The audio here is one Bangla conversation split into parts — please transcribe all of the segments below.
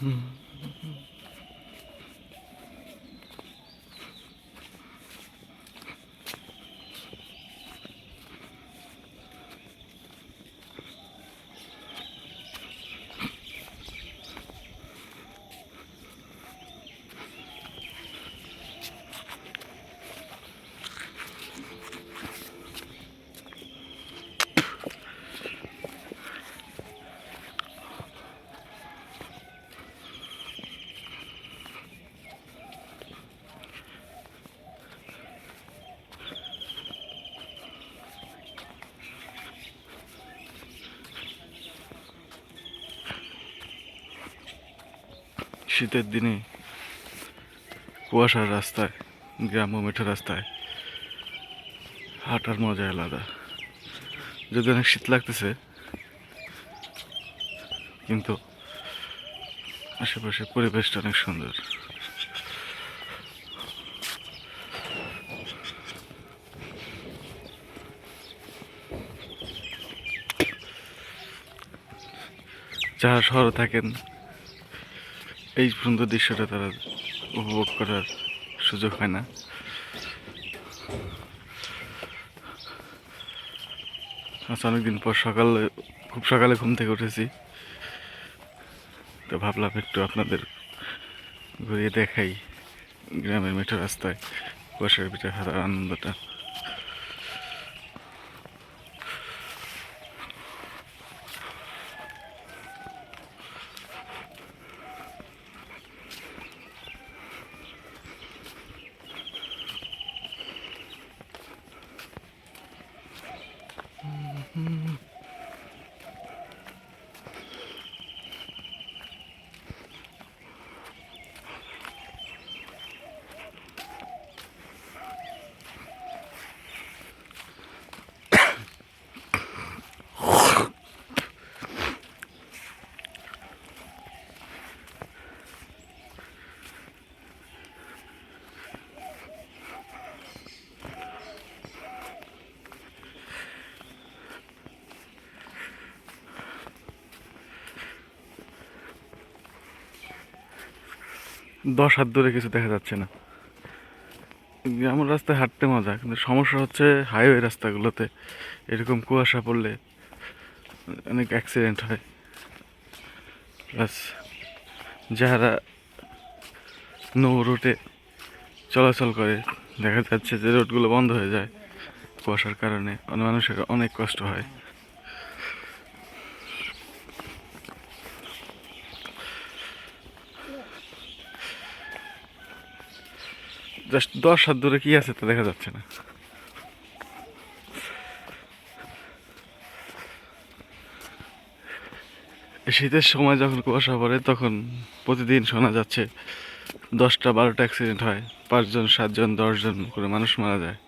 嗯。শীতের দিনে কুয়াশার রাস্তায়, গ্রাম্য মেঠো রাস্তায় হাঁটার মজা আলাদা। যদি অনেক শীত লাগতেছে, কিন্তু আশেপাশে পরিবেশটা অনেক সুন্দর। যারা শহরে থাকেন এই সুন্দর দৃশ্যটা তারা উপভোগ করার সুযোগ হয় না। আজ অনেকদিন পর সকালে, খুব সকালে ঘুম থেকে উঠেছি। তো ভাবলাম একটু আপনাদের ঘুরিয়ে দেখাই গ্রামের মেঠো রাস্তায় কুয়াশার পিঠে হাতার আনন্দটা। দশ হাত দূরে কিছু দেখা যাচ্ছে না। গ্রামের রাস্তায় হাঁটতে মজা, কিন্তু সমস্যা হচ্ছে হাইওয়ে রাস্তাগুলোতে। এরকম কুয়াশা পড়লে অনেক অ্যাক্সিডেন্ট হয়। প্লাস যারা নৌ রুটে চলাচল করে, দেখা যাচ্ছে যে রোডগুলো বন্ধ হয়ে যায়। কুয়াশার কারণে মানুষের অনেক কষ্ট হয়। জাস্ট দশ হাত দূরে কি আছে তা দেখা যাচ্ছে না। শীতের সময় যখন কুয়াশা পড়ে, তখন প্রতিদিন শোনা যাচ্ছে দশটা বারোটা অ্যাক্সিডেন্ট হয়, পাঁচজন, সাতজন, দশজন করে মানুষ মারা যায়।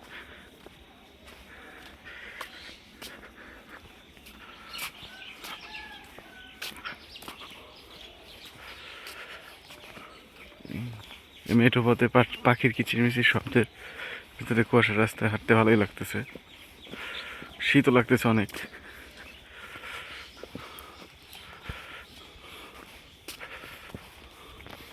মেঠো পথে পাখির কিচিরমিচির শব্দের ভিতরে কুয়াশা রাস্তায় হাঁটতে ভালোই লাগতেছে। শীতও লাগতেছে অনেক।